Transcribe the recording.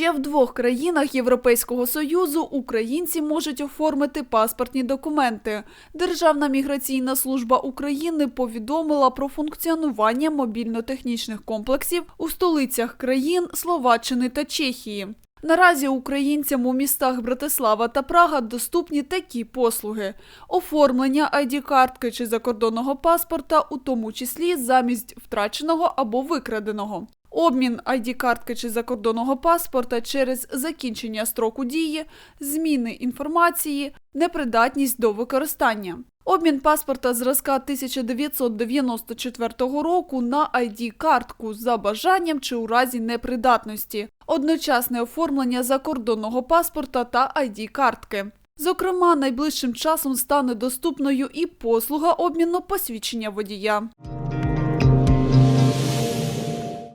Ще в двох країнах Європейського Союзу українці можуть оформити паспортні документи. Державна міграційна служба України повідомила про функціонування мобільно-технічних комплексів у столицях країн Словаччини та Чехії. Наразі українцям у містах Братислава та Прага доступні такі послуги: оформлення ID-картки чи закордонного паспорта, у тому числі замість втраченого або викраденого. Обмін ID-картки чи закордонного паспорта через закінчення строку дії, зміни інформації, непридатність до використання. Обмін паспорта зразка 1994 року на ID-картку за бажанням чи у разі непридатності, одночасне оформлення закордонного паспорта та ID-картки. Зокрема, найближчим часом стане доступною і послуга обміну посвідчення водія.